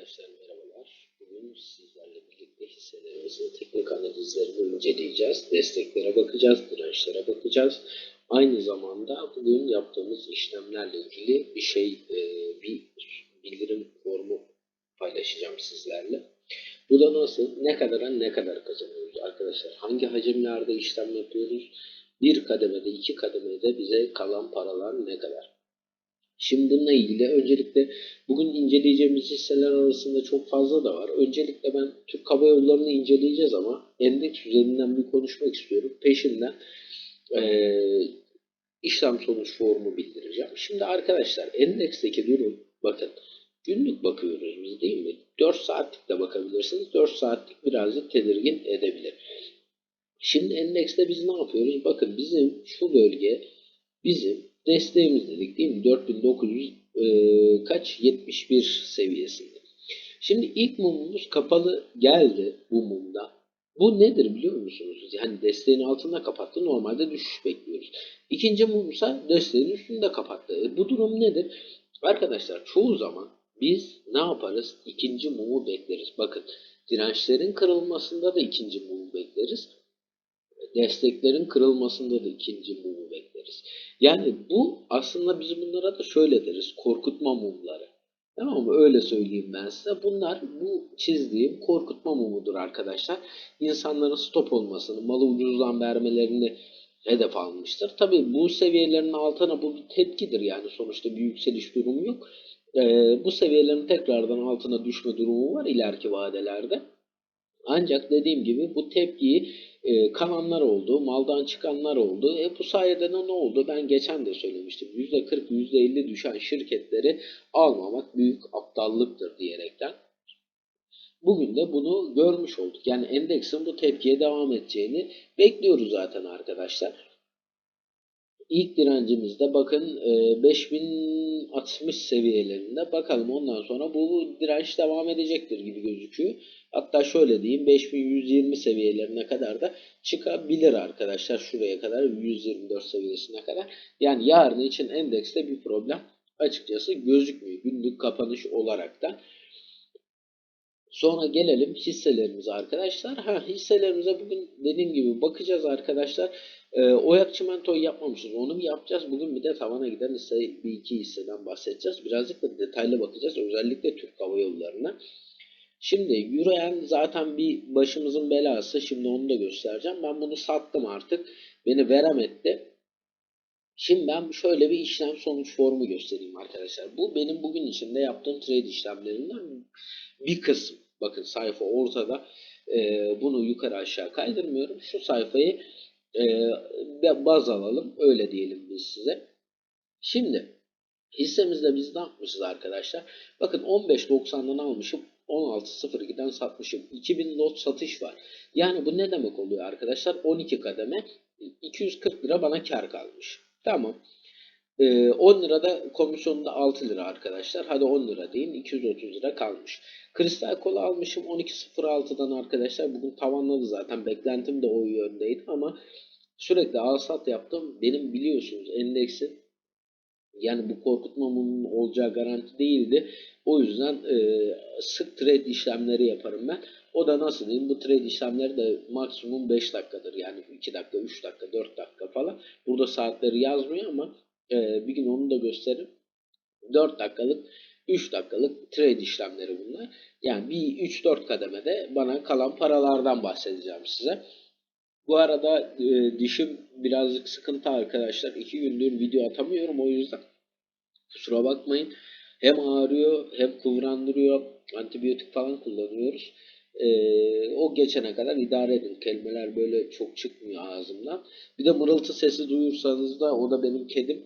Arkadaşlar merhabalar. Bugün sizlerle birlikte hisselerimizin teknik analizlerini inceleyeceğiz. Desteklere bakacağız, dirençlere bakacağız. Aynı zamanda bugün yaptığımız işlemlerle ilgili bir şey, e, bir bildirim formu paylaşacağım sizlerle. Bu da nasıl, ne kadara ne kadar kazanıyoruz arkadaşlar? Hangi hacimlerde işlem yapıyoruz? Bir kademede, iki kademede bize kalan paralar ne kadar? Şimdi bununla ilgili öncelikle bugün inceleyeceğimiz hisseler arasında çok fazla da var. Öncelikle ben Türk Hava Yolları'nı inceleyeceğiz ama endeks üzerinden bir konuşmak istiyorum. Peşinden eee, işlem sonuç formu bildireceğim. Şimdi arkadaşlar endeksteki durum bakın günlük bakıyoruz biz değil mi? 4 saatlik de bakabilirsiniz. 4 saatlik birazcık tedirgin edebilir. Şimdi endekste biz ne yapıyoruz? Bakın bizim şu bölge bizim desteğimiz dedik değil mi? 4900 e, kaç? 71 seviyesinde. Şimdi ilk mumumuz kapalı geldi bu mumda. Bu nedir biliyor musunuz? Yani desteğin altında kapattı. Normalde düşüş bekliyoruz. İkinci mumsa desteğin üstünde kapattı. E, bu durum nedir? Arkadaşlar çoğu zaman biz ne yaparız? İkinci mumu bekleriz. Bakın dirençlerin kırılmasında da ikinci mumu bekleriz desteklerin kırılmasında da ikinci mumu bekleriz. Yani bu aslında biz bunlara da şöyle deriz. Korkutma mumları. Tamam mı? Öyle söyleyeyim ben size. Bunlar bu çizdiğim korkutma mumudur arkadaşlar. İnsanların stop olmasını, malı ucuzdan vermelerini hedef almıştır. Tabi bu seviyelerin altına bu bir tepkidir yani sonuçta bir yükseliş durumu yok. Ee, bu seviyelerin tekrardan altına düşme durumu var ileriki vadelerde. Ancak dediğim gibi bu tepkiyi e, kananlar oldu, maldan çıkanlar oldu. E bu sayede de ne oldu? Ben geçen de söylemiştim. %40, %50 düşen şirketleri almamak büyük aptallıktır diyerekten. Bugün de bunu görmüş olduk. Yani endeksin bu tepkiye devam edeceğini bekliyoruz zaten arkadaşlar. İlk direncimizde bakın e, 5060 seviyelerinde. Bakalım ondan sonra bu direnç devam edecektir gibi gözüküyor. Hatta şöyle diyeyim 5120 seviyelerine kadar da çıkabilir arkadaşlar. Şuraya kadar 124 seviyesine kadar. Yani yarın için endekste bir problem açıkçası gözükmüyor. Günlük kapanış olarak da. Sonra gelelim hisselerimize arkadaşlar. Ha, hisselerimize bugün dediğim gibi bakacağız arkadaşlar. Ee, Oyak Çimento'yu yapmamışız. Onu bir yapacağız. Bugün bir de tavana giden hisse, bir iki hisseden bahsedeceğiz. Birazcık da detaylı bakacağız. Özellikle Türk Hava Yolları'na. Şimdi Euroyen zaten bir başımızın belası. Şimdi onu da göstereceğim. Ben bunu sattım artık. Beni verem etti. Şimdi ben şöyle bir işlem sonuç formu göstereyim arkadaşlar. Bu benim bugün içinde yaptığım trade işlemlerinden bir kısım. Bakın sayfa ortada. Ee, bunu yukarı aşağı kaydırmıyorum. Şu sayfayı e, baz alalım. Öyle diyelim biz size. Şimdi hissemizde biz ne yapmışız arkadaşlar? Bakın 15.90'dan almışım. 16.02'den satmışım. 2000 lot satış var. Yani bu ne demek oluyor arkadaşlar? 12 kademe 240 lira bana kar kalmış. Tamam. Ee, 10 lirada komisyonunda 6 lira arkadaşlar. Hadi 10 lira deyin 230 lira kalmış. Kristal kola almışım 12.06'dan arkadaşlar. Bugün tavanladı zaten. Beklentim de o yöndeydi ama sürekli al sat yaptım. Benim biliyorsunuz endeksi yani bu korkutma mumunun olacağı garanti değildi. O yüzden e, sık trade işlemleri yaparım ben. O da nasıl diyeyim? Bu trade işlemleri de maksimum 5 dakikadır. Yani 2 dakika, 3 dakika, 4 dakika falan. Burada saatleri yazmıyor ama e, bir gün onu da gösteririm. 4 dakikalık, 3 dakikalık trade işlemleri bunlar. Yani bir 3-4 kademede bana kalan paralardan bahsedeceğim size. Bu arada e, dişim birazcık sıkıntı arkadaşlar. 2 gündür video atamıyorum o yüzden. Kusura bakmayın. Hem ağrıyor hem kıvrandırıyor. Antibiyotik falan kullanıyoruz. Ee, o geçene kadar idare edin. Kelimeler böyle çok çıkmıyor ağzımdan. Bir de mırıltı sesi duyursanız da o da benim kedim.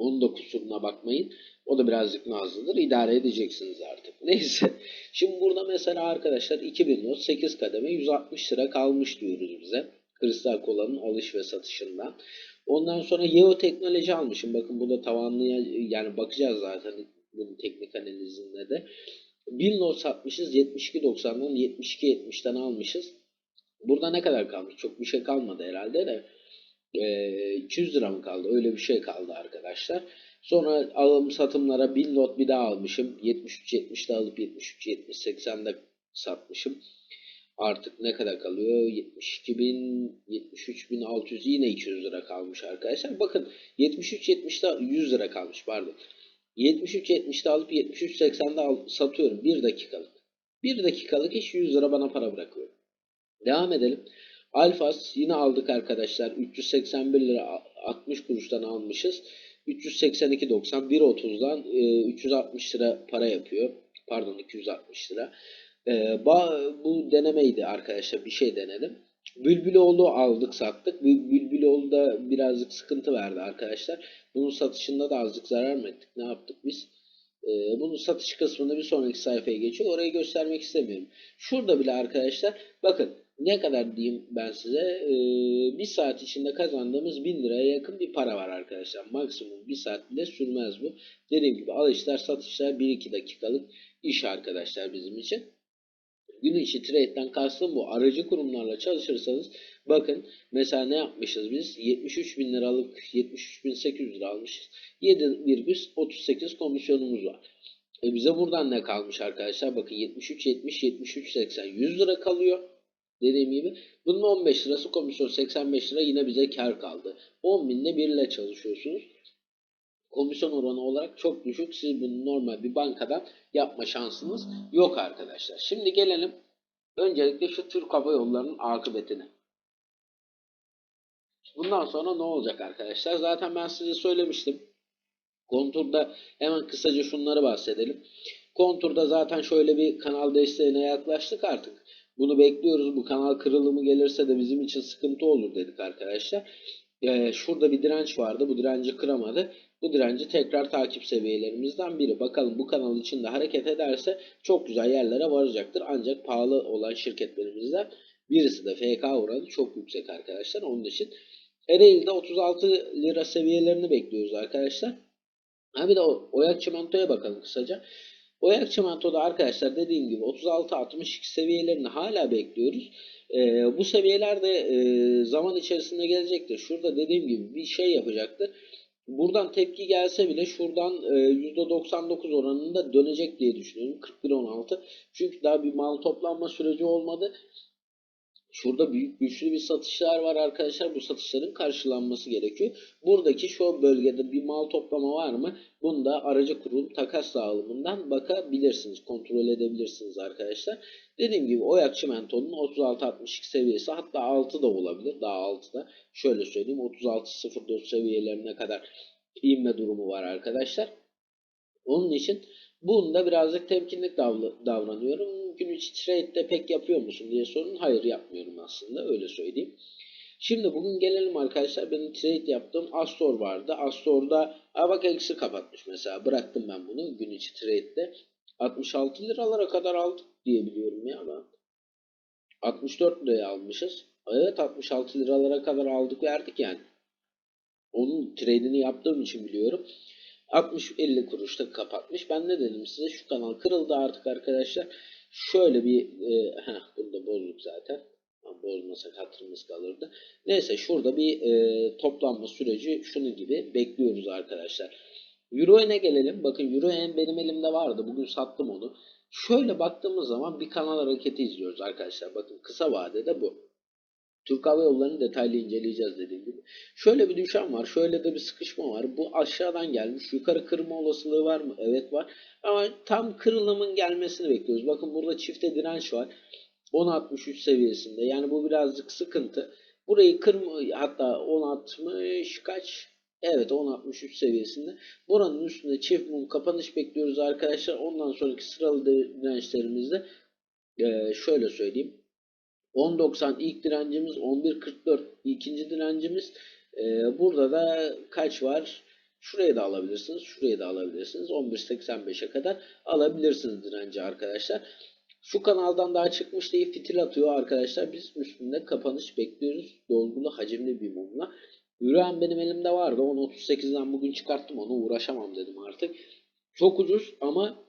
Onun da kusuruna bakmayın. O da birazcık nazlıdır. İdare edeceksiniz artık. Neyse. Şimdi burada mesela arkadaşlar 2000 not 8 kademe 160 lira kalmış diyoruz bize. Kristal kolanın alış ve satışından. Ondan sonra Yeo teknoloji almışım. Bakın bu da tavanlıya yani bakacağız zaten bunun teknik analizinde de. 1000 lot satmışız 72.90'dan 72.70'ten almışız. Burada ne kadar kalmış? Çok bir şey kalmadı herhalde de. E, 200 lira mı kaldı? Öyle bir şey kaldı arkadaşlar. Sonra alım satımlara 1000 lot bir daha almışım. 73-70'de alıp 73-70-80'de satmışım. Artık ne kadar kalıyor? 72.000, 73.600 yine 200 lira kalmış arkadaşlar. Bakın 73-70'de 100 lira kalmış pardon. 73-70'de alıp 73-80'de al, satıyorum. 1 dakikalık. 1 dakikalık iş 100 lira bana para bırakıyor. Devam edelim. Alfas yine aldık arkadaşlar. 381 lira 60 kuruştan almışız. 382.90 1.30'dan e, 360 lira para yapıyor. Pardon 260 lira. E, bu denemeydi arkadaşlar. Bir şey denedim. Bülbüloğlu aldık sattık. Bül- Bülbüloğlu da birazcık sıkıntı verdi arkadaşlar. Bunun satışında da azıcık zarar mı ettik? Ne yaptık biz? E, bunun satış kısmını bir sonraki sayfaya geçiyor. Orayı göstermek istemiyorum. Şurada bile arkadaşlar bakın ne kadar diyeyim ben size e, bir saat içinde kazandığımız 1000 liraya yakın bir para var arkadaşlar. Maksimum bir saat bile sürmez bu. Dediğim gibi alışlar satışlar 1-2 dakikalık iş arkadaşlar bizim için. Gün içi trade'den kastım bu. Aracı kurumlarla çalışırsanız bakın mesela ne yapmışız biz? 73 bin liralık 73.800 lira almışız. 7,38 komisyonumuz var. E bize buradan ne kalmış arkadaşlar? Bakın 73, 70, 73, 80 100 lira kalıyor. Dediğim gibi. Bunun 15 lirası komisyon 85 lira yine bize kar kaldı. 10 binde 1 ile çalışıyorsunuz. Komisyon oranı olarak çok düşük. Siz bunu normal bir bankadan yapma şansınız yok arkadaşlar. Şimdi gelelim öncelikle şu Türk Hava Yolları'nın akıbetine. Bundan sonra ne olacak arkadaşlar? Zaten ben size söylemiştim. Konturda hemen kısaca şunları bahsedelim. Konturda zaten şöyle bir kanal desteğine yaklaştık artık. Bunu bekliyoruz. Bu kanal kırılımı gelirse de bizim için sıkıntı olur dedik arkadaşlar. Ee, şurada bir direnç vardı. Bu direnci kıramadı. Bu direnci tekrar takip seviyelerimizden biri. Bakalım bu kanal içinde hareket ederse çok güzel yerlere varacaktır. Ancak pahalı olan şirketlerimizden birisi de FK oranı çok yüksek arkadaşlar. Onun için Ereğli'de 36 lira seviyelerini bekliyoruz arkadaşlar. Ha bir de Oyak Çimento'ya bakalım kısaca. Oyak Çimento'da arkadaşlar dediğim gibi 36-62 seviyelerini hala bekliyoruz. Ee, bu seviyeler de e, zaman içerisinde gelecektir. Şurada dediğim gibi bir şey yapacaktır. Buradan tepki gelse bile şuradan e, %99 oranında dönecek diye düşünüyorum. 41.16. Çünkü daha bir mal toplanma süreci olmadı. Şurada büyük güçlü bir satışlar var arkadaşlar. Bu satışların karşılanması gerekiyor. Buradaki şu bölgede bir mal toplama var mı? Bunda aracı kurul takas dağılımından bakabilirsiniz. Kontrol edebilirsiniz arkadaşlar. Dediğim gibi Oyak Çimento'nun 36-62 seviyesi hatta 6 da olabilir. Daha 6'da. Şöyle söyleyeyim 36-04 seviyelerine kadar inme durumu var arkadaşlar. Onun için bunda birazcık temkinlik davranıyorum. Gün içi trade'de pek yapıyor musun diye sorun. Hayır yapmıyorum aslında öyle söyleyeyim. Şimdi bugün gelelim arkadaşlar. Benim trade yaptığım Astor vardı. Astor'da bak eksi kapatmış mesela. Bıraktım ben bunu gün içi trade'de. 66 liralara kadar aldık diye biliyorum ya ben. 64 liraya almışız. Evet 66 liralara kadar aldık verdik yani. Onun trade'ini yaptığım için biliyorum. 60-50 kuruşta kapatmış. Ben ne dedim size? Şu kanal kırıldı artık arkadaşlar. Şöyle bir e, heh, bunu bozduk zaten. Ama Bozmasak hatırımız kalırdı. Neyse şurada bir e, toplanma süreci şunun gibi bekliyoruz arkadaşlar. Euro'ya gelelim. Bakın Euro'yen benim elimde vardı. Bugün sattım onu. Şöyle baktığımız zaman bir kanal hareketi izliyoruz arkadaşlar. Bakın kısa vadede bu. Türk Hava Yolları'nı detaylı inceleyeceğiz dediğim gibi. Şöyle bir düşen var. Şöyle de bir sıkışma var. Bu aşağıdan gelmiş. Yukarı kırma olasılığı var mı? Evet var. Ama tam kırılımın gelmesini bekliyoruz. Bakın burada çifte direnç var. 10.63 seviyesinde. Yani bu birazcık sıkıntı. Burayı kırma hatta 10.60 kaç? Evet 10.63 seviyesinde. Buranın üstünde çift mum kapanış bekliyoruz arkadaşlar. Ondan sonraki sıralı dirençlerimizde şöyle söyleyeyim. 10.90 ilk direncimiz 11.44 ikinci direncimiz. Ee, burada da kaç var? Şuraya da alabilirsiniz. Şuraya da alabilirsiniz. 11.85'e kadar alabilirsiniz direnci arkadaşlar. Şu kanaldan daha çıkmış diye fitil atıyor arkadaşlar. Biz üstünde kapanış bekliyoruz. Dolgulu hacimli bir mumla. Yürüyen benim elimde vardı. 10.38'den bugün çıkarttım onu. Uğraşamam dedim artık. Çok ucuz ama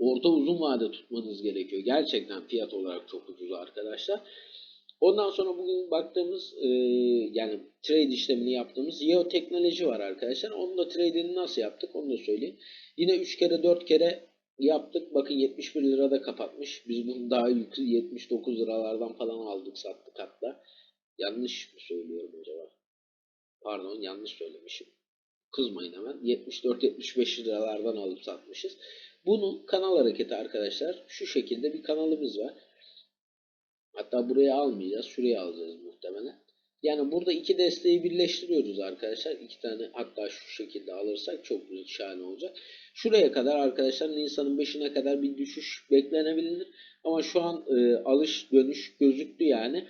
orta uzun vade tutmanız gerekiyor. Gerçekten fiyat olarak çok ucuz arkadaşlar. Ondan sonra bugün baktığımız e, yani trade işlemini yaptığımız Yeo teknoloji var arkadaşlar. Onun da trade'ini nasıl yaptık onu da söyleyeyim. Yine 3 kere 4 kere yaptık. Bakın 71 lirada kapatmış. Biz bunu daha yukarı 79 liralardan falan aldık sattık hatta. Yanlış mı söylüyorum acaba? Pardon yanlış söylemişim. Kızmayın hemen. 74-75 liralardan alıp satmışız. Bunun kanal hareketi arkadaşlar. Şu şekilde bir kanalımız var. Hatta buraya almayacağız. Şuraya alacağız muhtemelen. Yani burada iki desteği birleştiriyoruz arkadaşlar. İki tane hatta şu şekilde alırsak çok şahane olacak. Şuraya kadar arkadaşlar Nisan'ın 5'ine kadar bir düşüş beklenebilir. Ama şu an e, alış dönüş gözüktü yani.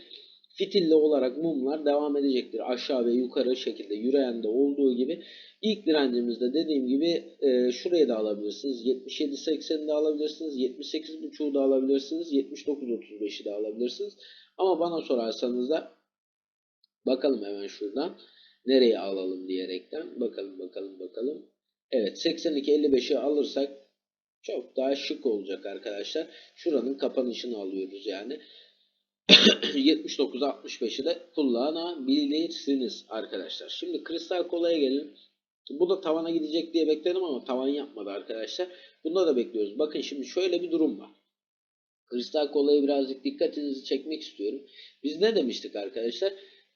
Fitilli olarak mumlar devam edecektir. Aşağı ve yukarı şekilde yürüyende olduğu gibi. İlk direncimizde dediğim gibi e, şuraya da alabilirsiniz. 77.80'i de alabilirsiniz. 78.5'u da alabilirsiniz. 79.35'i de alabilirsiniz. Ama bana sorarsanız da bakalım hemen şuradan nereye alalım diyerekten bakalım bakalım bakalım. Evet 82.55'i alırsak çok daha şık olacak arkadaşlar. Şuranın kapanışını alıyoruz yani. 79.65'i de kullanabilirsiniz arkadaşlar. Şimdi kristal kolaya gelin. Bu da tavana gidecek diye bekledim ama tavan yapmadı arkadaşlar. Bunda da bekliyoruz. Bakın şimdi şöyle bir durum var. Kristal kolaya birazcık dikkatinizi çekmek istiyorum. Biz ne demiştik arkadaşlar?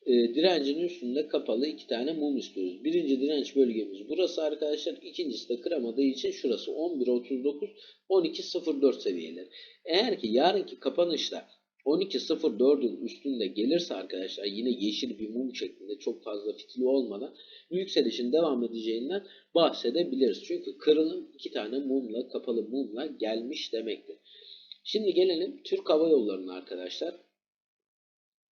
E, direncin üstünde kapalı iki tane mum istiyoruz. Birinci direnç bölgemiz burası arkadaşlar. İkincisi de kıramadığı için şurası 11.39 12.04 seviyeleri. Eğer ki yarınki kapanışta 12.04'ün üstünde gelirse arkadaşlar yine yeşil bir mum şeklinde çok fazla fitili olmadan yükselişin devam edeceğinden bahsedebiliriz. Çünkü kırılım iki tane mumla kapalı mumla gelmiş demektir. Şimdi gelelim Türk Hava Yolları'na arkadaşlar.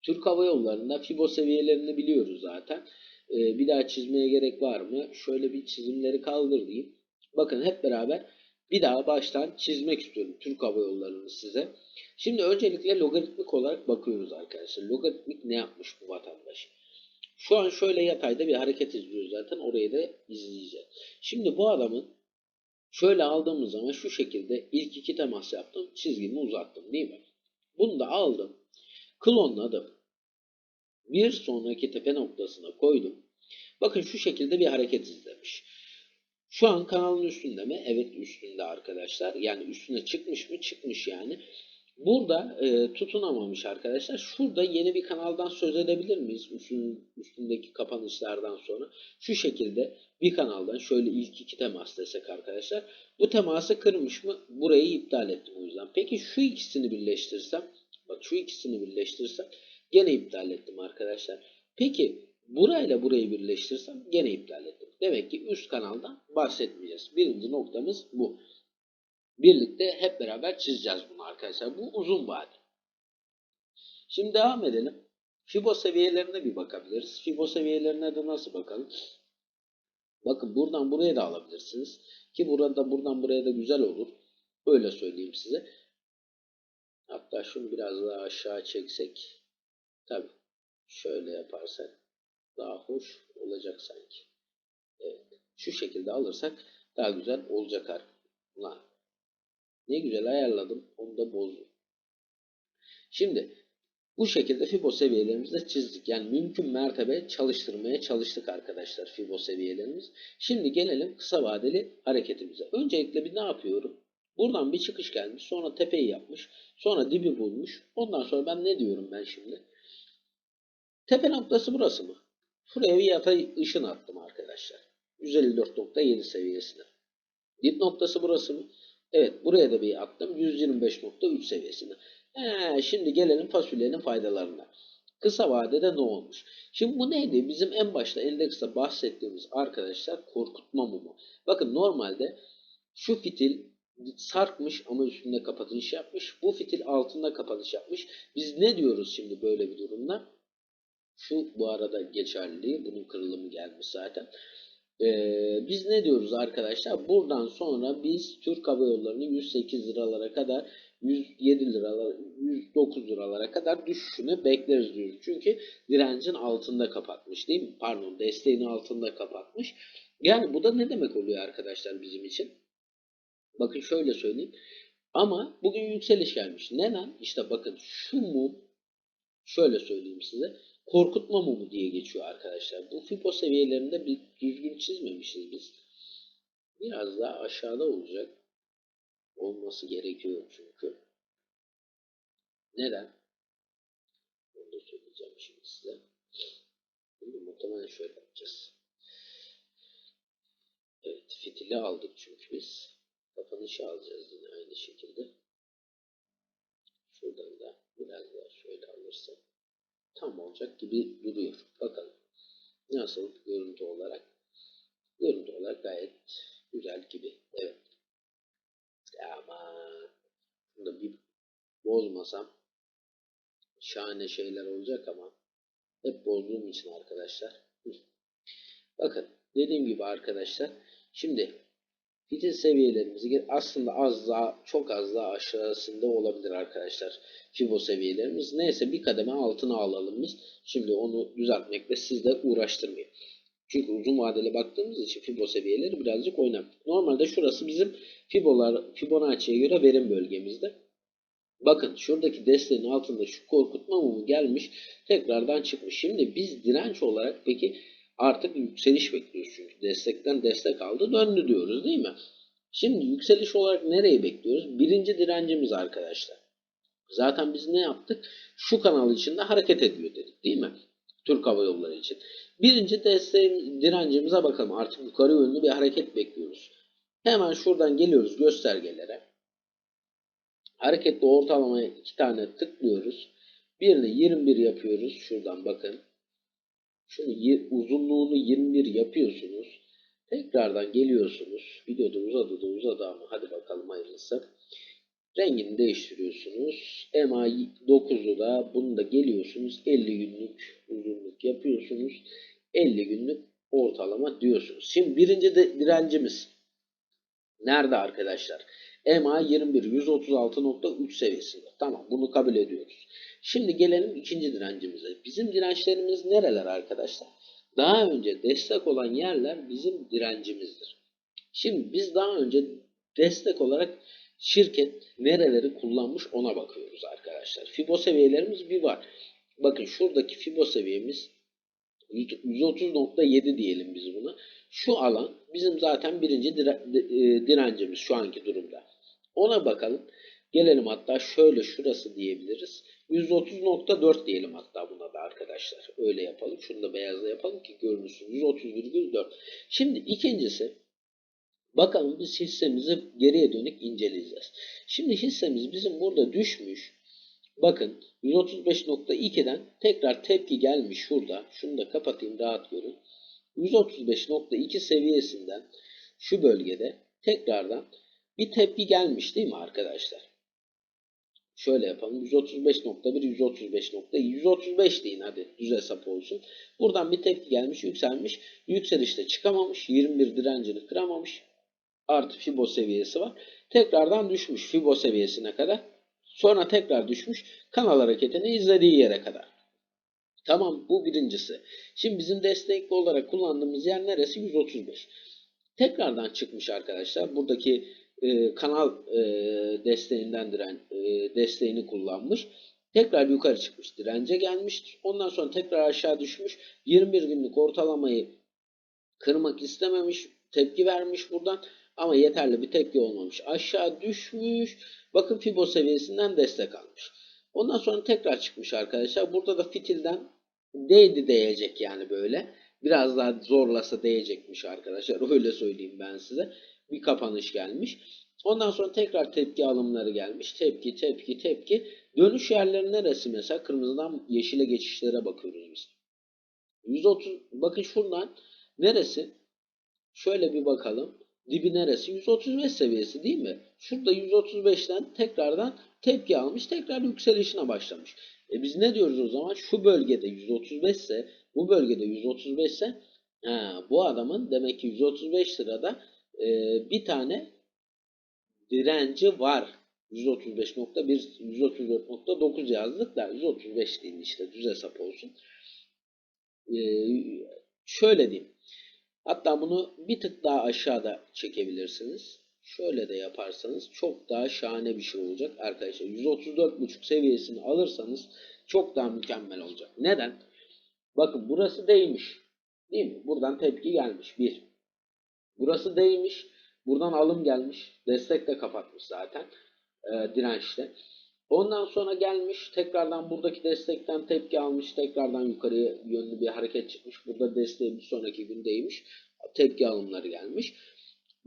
Türk Hava Yolları'nda FIBO seviyelerini biliyoruz zaten. Ee, bir daha çizmeye gerek var mı? Şöyle bir çizimleri kaldır diyeyim. Bakın hep beraber bir daha baştan çizmek istiyorum Türk Hava Yolları'nı size. Şimdi öncelikle logaritmik olarak bakıyoruz arkadaşlar. Logaritmik ne yapmış bu vatandaş? Şu an şöyle yatayda bir hareket izliyoruz zaten. Orayı da izleyeceğiz. Şimdi bu adamın şöyle aldığımız zaman şu şekilde ilk iki temas yaptım. Çizgimi uzattım değil mi? Bunu da aldım. Klonladım. Bir sonraki tepe noktasına koydum. Bakın şu şekilde bir hareket izlemiş. Şu an kanalın üstünde mi? Evet üstünde arkadaşlar. Yani üstüne çıkmış mı? Çıkmış yani. Burada e, tutunamamış arkadaşlar. Şurada yeni bir kanaldan söz edebilir miyiz? Üstün, üstündeki kapanışlardan sonra. Şu şekilde bir kanaldan şöyle ilk iki temas desek arkadaşlar. Bu teması kırmış mı? Burayı iptal ettim o yüzden. Peki şu ikisini birleştirsem. Bak şu ikisini birleştirsem. Gene iptal ettim arkadaşlar. Peki burayla burayı birleştirsem gene iptal ettim. Demek ki üst kanaldan bahsetmeyeceğiz. Birinci noktamız bu. Birlikte hep beraber çizeceğiz bunu arkadaşlar. Bu uzun vade. Şimdi devam edelim. Fibo seviyelerine bir bakabiliriz. Fibo seviyelerine de nasıl bakalım? Bakın buradan buraya da alabilirsiniz. Ki burada buradan buraya da güzel olur. Öyle söyleyeyim size. Hatta şunu biraz daha aşağı çeksek. Tabi şöyle yaparsak daha hoş olacak sanki. Şu şekilde alırsak daha güzel olacak. Ulan ne güzel ayarladım. Onu da bozdum. Şimdi bu şekilde FIBO seviyelerimizi çizdik. Yani mümkün mertebe çalıştırmaya çalıştık arkadaşlar FIBO seviyelerimiz. Şimdi gelelim kısa vadeli hareketimize. Öncelikle bir ne yapıyorum? Buradan bir çıkış gelmiş. Sonra tepeyi yapmış. Sonra dibi bulmuş. Ondan sonra ben ne diyorum ben şimdi? Tepe noktası burası mı? Şuraya bir yatay ışın attım arkadaşlar. 154.7 seviyesine. Dip noktası burası mı? Evet buraya da bir attım. 125.3 seviyesine. He, şimdi gelelim fasulyenin faydalarına. Kısa vadede ne olmuş? Şimdi bu neydi? Bizim en başta endekste bahsettiğimiz arkadaşlar korkutma mumu. Bakın normalde şu fitil sarkmış ama üstünde kapanış yapmış. Bu fitil altında kapanış yapmış. Biz ne diyoruz şimdi böyle bir durumda? Şu bu arada geçerli. Bunun kırılımı gelmiş zaten. Ee, biz ne diyoruz arkadaşlar? Buradan sonra biz Türk Hava Yolları'nın 108 liralara kadar 107 liralar 109 liralara kadar düşüşünü bekleriz diyoruz. Çünkü direncin altında kapatmış değil mi? Pardon desteğin altında kapatmış. Yani bu da ne demek oluyor arkadaşlar bizim için? Bakın şöyle söyleyeyim. Ama bugün yükseliş gelmiş. Neden? İşte bakın şu mum şöyle söyleyeyim size. Korkutma mumu diye geçiyor arkadaşlar. Bu FIBO seviyelerinde bir düzgün çizmemişiz biz. Biraz daha aşağıda olacak. Olması gerekiyor çünkü. Neden? Onu da söyleyeceğim şimdi size. Bunu muhtemelen şöyle yapacağız. Evet, fitili aldık çünkü biz. Kapanışı alacağız yine aynı şekilde. Şuradan da biraz daha şöyle alırsam tam olacak gibi duruyor. Bakalım nasıl görüntü olarak. Görüntü olarak gayet güzel gibi. Evet. Ama bunu bir bozmasam şahane şeyler olacak ama hep bozduğum için arkadaşlar. Bakın dediğim gibi arkadaşlar şimdi fitil seviyelerimizi aslında az daha çok az daha aşağısında olabilir arkadaşlar. Fibo seviyelerimiz. Neyse bir kademe altına alalım biz. Şimdi onu düzeltmekle siz de uğraştırmayın. Çünkü uzun vadeli baktığımız için Fibo seviyeleri birazcık oynar. Normalde şurası bizim Fibolar, Fibonacci'ye göre verim bölgemizde. Bakın şuradaki desteğin altında şu korkutma mumu gelmiş tekrardan çıkmış. Şimdi biz direnç olarak peki artık yükseliş bekliyoruz çünkü destekten destek aldı döndü diyoruz değil mi? Şimdi yükseliş olarak nereyi bekliyoruz? Birinci direncimiz arkadaşlar. Zaten biz ne yaptık? Şu kanal içinde hareket ediyor dedik değil mi? Türk Hava Yolları için. Birinci desteğin direncimize bakalım. Artık yukarı yönlü bir hareket bekliyoruz. Hemen şuradan geliyoruz göstergelere. Hareketli ortalamaya iki tane tıklıyoruz. Birini 21 yapıyoruz. Şuradan bakın. Şunu uzunluğunu 21 yapıyorsunuz. Tekrardan geliyorsunuz. Videoda uzadı da uzadı ama hadi bakalım hayırlısı. Rengini değiştiriyorsunuz. MA 9'u da bunu da geliyorsunuz. 50 günlük uzunluk yapıyorsunuz. 50 günlük ortalama diyorsunuz. Şimdi birinci de direncimiz nerede arkadaşlar? MA 21 136.3 seviyesinde. Tamam bunu kabul ediyoruz. Şimdi gelelim ikinci direncimize. Bizim dirençlerimiz nereler arkadaşlar? Daha önce destek olan yerler bizim direncimizdir. Şimdi biz daha önce destek olarak şirket nereleri kullanmış ona bakıyoruz arkadaşlar. Fibo seviyelerimiz bir var. Bakın şuradaki Fibo seviyemiz 130.7 diyelim biz buna. Şu alan bizim zaten birinci e, direncimiz şu anki durumda. Ona bakalım. Gelelim hatta şöyle şurası diyebiliriz. 130.4 diyelim hatta buna da arkadaşlar. Öyle yapalım. Şunu da beyazla yapalım ki görünsün. 130,4. Şimdi ikincisi bakalım biz hissemizi geriye dönük inceleyeceğiz. Şimdi hissemiz bizim burada düşmüş. Bakın 135.2'den tekrar tepki gelmiş şurada. Şunu da kapatayım rahat görün. 135.2 seviyesinden şu bölgede tekrardan bir tepki gelmiş değil mi arkadaşlar? Şöyle yapalım. 135.1, 135. 135 deyin hadi düz hesap olsun. Buradan bir tepki gelmiş, yükselmiş. Yükselişte çıkamamış. 21 direncini kıramamış. Artı Fibo seviyesi var. Tekrardan düşmüş Fibo seviyesine kadar. Sonra tekrar düşmüş. Kanal hareketini izlediği yere kadar. Tamam bu birincisi. Şimdi bizim destekli olarak kullandığımız yer neresi? 135. Tekrardan çıkmış arkadaşlar. Buradaki e, kanal e, desteğinden diren e, desteğini kullanmış. Tekrar yukarı çıkmış. Dirence gelmiş. Ondan sonra tekrar aşağı düşmüş. 21 günlük ortalamayı kırmak istememiş. Tepki vermiş buradan. Ama yeterli bir tepki olmamış. Aşağı düşmüş. Bakın Fibo seviyesinden destek almış. Ondan sonra tekrar çıkmış arkadaşlar. Burada da fitilden değdi değecek yani böyle. Biraz daha zorlasa değecekmiş arkadaşlar. Öyle söyleyeyim ben size bir kapanış gelmiş. Ondan sonra tekrar tepki alımları gelmiş. Tepki, tepki, tepki. Dönüş yerleri neresi mesela? Kırmızıdan yeşile geçişlere bakıyoruz biz. 130 bakın şuradan neresi? Şöyle bir bakalım. Dibi neresi? 135 seviyesi değil mi? Şurada 135'ten tekrardan tepki almış. Tekrar yükselişine başlamış. E biz ne diyoruz o zaman? Şu bölgede 135 ise bu bölgede 135 ise bu adamın demek ki 135 lirada e, bir tane direnci var. 135.1 134.9 yazdık da 135 değil işte düz hesap olsun. Ee, şöyle diyeyim. Hatta bunu bir tık daha aşağıda çekebilirsiniz. Şöyle de yaparsanız çok daha şahane bir şey olacak arkadaşlar. 134.5 seviyesini alırsanız çok daha mükemmel olacak. Neden? Bakın burası değmiş. Değil mi? Buradan tepki gelmiş. Bir. Burası değmiş. Buradan alım gelmiş. Destek de kapatmış zaten. E, dirençte. Ondan sonra gelmiş. Tekrardan buradaki destekten tepki almış. Tekrardan yukarıya yönlü bir hareket çıkmış. Burada desteği bir sonraki gün değmiş. Tepki alımları gelmiş.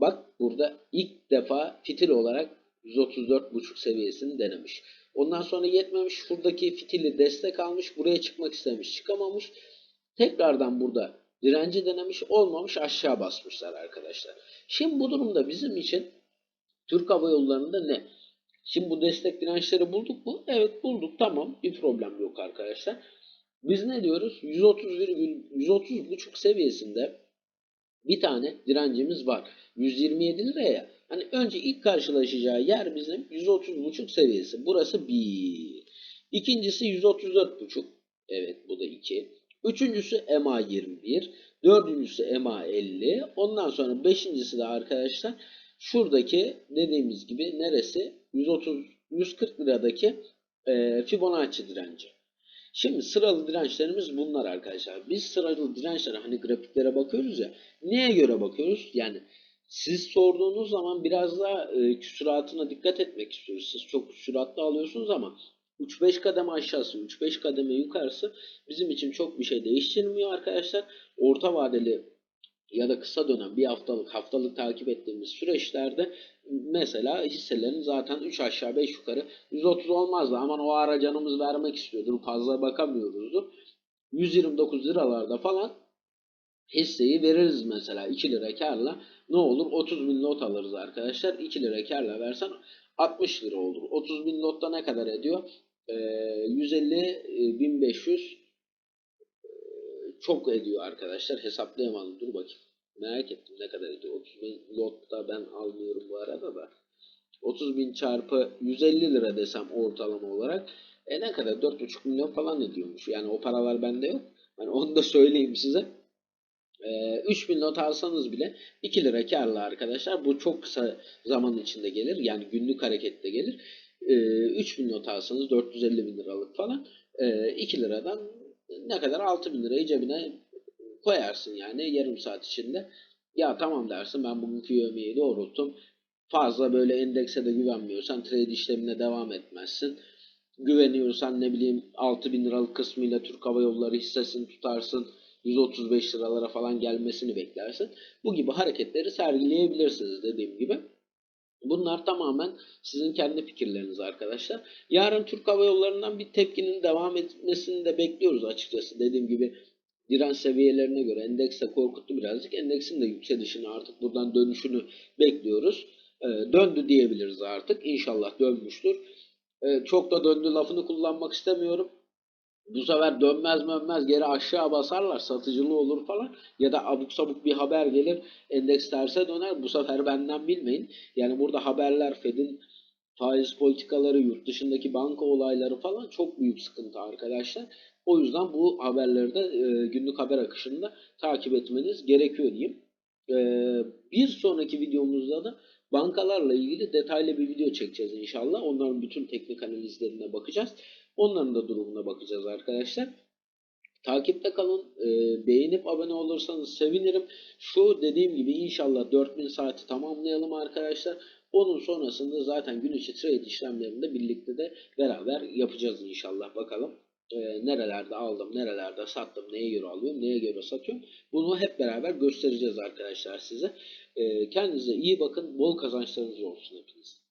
Bak burada ilk defa fitil olarak 134.5 seviyesini denemiş. Ondan sonra yetmemiş. Şuradaki fitili destek almış. Buraya çıkmak istemiş. Çıkamamış. Tekrardan burada direnci denemiş. Olmamış. Aşağı basmışlar arkadaşlar. Şimdi bu durumda bizim için Türk Hava Yolları'nda ne? Şimdi bu destek dirençleri bulduk mu? Evet bulduk. Tamam. Bir problem yok arkadaşlar. Biz ne diyoruz? 130,130,5 seviyesinde bir tane direncimiz var. 127 liraya. Hani önce ilk karşılaşacağı yer bizim 130,5 seviyesi. Burası 1. İkincisi 134,5. Evet bu da 2. Üçüncüsü EMA 21. Dördüncüsü EMA 50. Ondan sonra beşincisi de arkadaşlar şuradaki dediğimiz gibi neresi? 130 140 liradaki e, Fibonacci direnci. Şimdi sıralı dirençlerimiz bunlar arkadaşlar. Biz sıralı dirençlere hani grafiklere bakıyoruz ya. Neye göre bakıyoruz? Yani siz sorduğunuz zaman biraz daha e, küsuratına dikkat etmek istiyoruz. Siz çok küsuratlı alıyorsunuz ama 3-5 kademe aşağısı, 3-5 kademe yukarısı bizim için çok bir şey değiştirmiyor arkadaşlar. Orta vadeli ya da kısa dönem bir haftalık haftalık takip ettiğimiz süreçlerde mesela hisselerin zaten 3 aşağı 5 yukarı 130 olmazdı. Aman o ara canımız vermek istiyordur. Fazla bakamıyoruzdur. 129 liralarda falan hisseyi veririz mesela 2 lira karla ne olur 30 bin lot alırız arkadaşlar 2 lira karla versen 60 lira olur 30 bin lotta ne kadar ediyor ee, 150 1500 çok ediyor arkadaşlar. Hesaplayamadım. Dur bakayım. Merak ettim ne kadar ediyor. 30 bin lotta ben almıyorum bu arada da. 30 bin çarpı 150 lira desem ortalama olarak e ne kadar? 4,5 milyon falan ediyormuş. Yani o paralar bende yok. Hani onu da söyleyeyim size. E, 3000 not alsanız bile 2 lira karlı arkadaşlar. Bu çok kısa zaman içinde gelir. Yani günlük harekette gelir. E, 3000 not alsanız 450 bin liralık falan e, 2 liradan ne kadar 6000 lirayı cebine koyarsın yani yarım saat içinde. Ya tamam dersin ben bugünkü yövmeyi doğrulttum. Fazla böyle endekse de güvenmiyorsan trade işlemine devam etmezsin. Güveniyorsan ne bileyim 6000 liralık kısmıyla Türk Hava Yolları hissesini tutarsın 135 liralara falan gelmesini beklersin. Bu gibi hareketleri sergileyebilirsiniz dediğim gibi. Bunlar tamamen sizin kendi fikirleriniz arkadaşlar. Yarın Türk Hava Yolları'ndan bir tepkinin devam etmesini de bekliyoruz açıkçası. Dediğim gibi direnç seviyelerine göre endeks de korkuttu birazcık. Endeksin de yükselişini artık buradan dönüşünü bekliyoruz. Ee, döndü diyebiliriz artık. İnşallah dönmüştür. Ee, çok da döndü lafını kullanmak istemiyorum. Bu sefer dönmez dönmez geri aşağı basarlar satıcılı olur falan ya da abuk sabuk bir haber gelir endeks terse döner bu sefer benden bilmeyin. Yani burada haberler Fed'in faiz politikaları yurt dışındaki banka olayları falan çok büyük sıkıntı arkadaşlar. O yüzden bu haberleri de e, günlük haber akışında takip etmeniz gerekiyor diyeyim. E, bir sonraki videomuzda da bankalarla ilgili detaylı bir video çekeceğiz inşallah. Onların bütün teknik analizlerine bakacağız. Onların da durumuna bakacağız arkadaşlar. Takipte kalın. E, beğenip abone olursanız sevinirim. Şu dediğim gibi inşallah 4000 saati tamamlayalım arkadaşlar. Onun sonrasında zaten gün içi trade işlemlerinde birlikte de beraber yapacağız inşallah. Bakalım e, nerelerde aldım, nerelerde sattım, neye göre alıyorum, neye göre satıyorum. Bunu hep beraber göstereceğiz arkadaşlar size. E, kendinize iyi bakın. Bol kazançlarınız olsun hepiniz.